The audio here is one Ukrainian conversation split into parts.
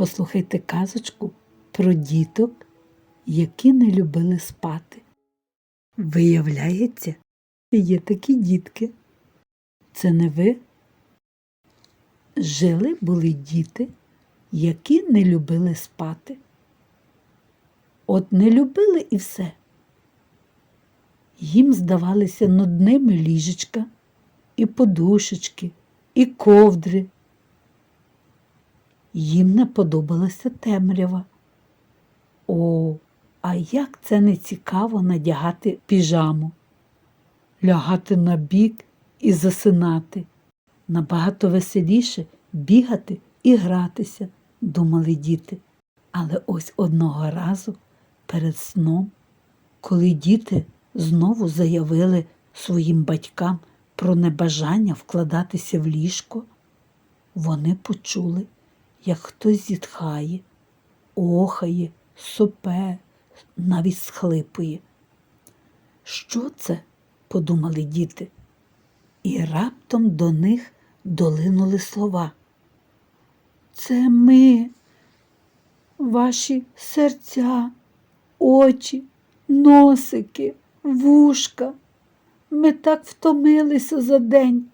Послухайте казочку про діток, які не любили спати. Виявляється, є такі дітки. Це не ви? Жили були діти, які не любили спати. От не любили і все. Їм здавалися нудними ліжечка, і подушечки, і ковдри. Їм не подобалася темрява. О, а як це не цікаво надягати піжаму, лягати на бік і засинати. Набагато веселіше бігати і гратися, думали діти. Але ось одного разу перед сном, коли діти знову заявили своїм батькам про небажання вкладатися в ліжко, вони почули, як хтось зітхає, охає, сопе, навіть схлипує. Що це? подумали діти, і раптом до них долинули слова. Це ми, ваші серця, очі, носики, вушка. Ми так втомилися за день.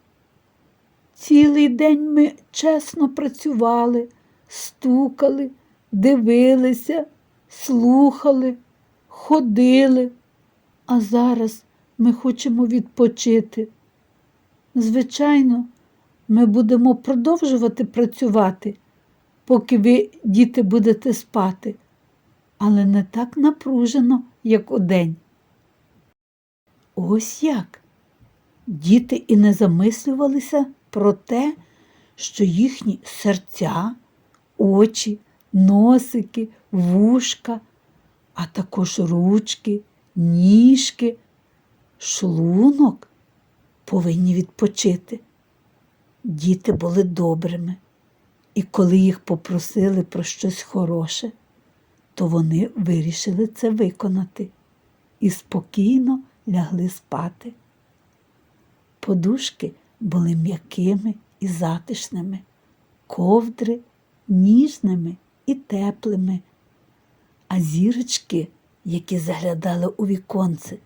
Цілий день ми чесно працювали, стукали, дивилися, слухали, ходили, а зараз ми хочемо відпочити. Звичайно, ми будемо продовжувати працювати, поки ви, діти, будете спати, але не так напружено, як удень. Ось як. Діти і не замислювалися про те, що їхні серця, очі, носики, вушка, а також ручки, ніжки, шлунок повинні відпочити. Діти були добрими, і коли їх попросили про щось хороше, то вони вирішили це виконати і спокійно лягли спати. Подушки були м'якими і затишними, ковдри ніжними і теплими, а зірочки, які заглядали у віконце,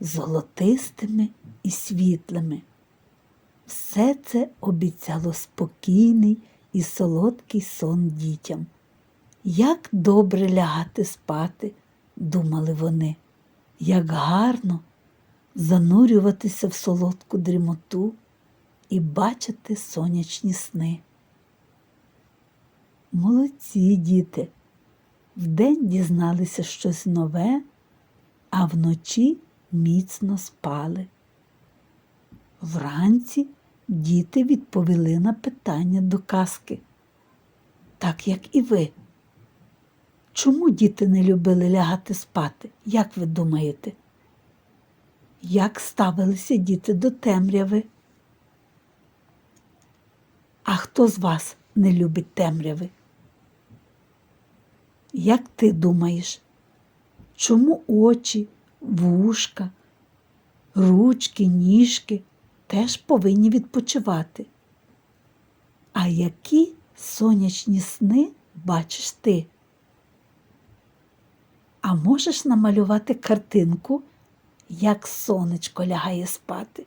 золотистими і світлими. Все це обіцяло спокійний і солодкий сон дітям. Як добре лягати спати, думали вони, як гарно занурюватися в солодку дрімоту і бачити сонячні сни. Молодці діти, вдень дізналися щось нове, а вночі міцно спали. Вранці діти відповіли на питання до казки, так як і ви. Чому діти не любили лягати спати? Як ви думаєте? Як ставилися діти до темряви? А хто з вас не любить темряви? Як ти думаєш, чому очі, вушка, ручки, ніжки теж повинні відпочивати? А які сонячні сни бачиш ти? А можеш намалювати картинку, як сонечко лягає спати?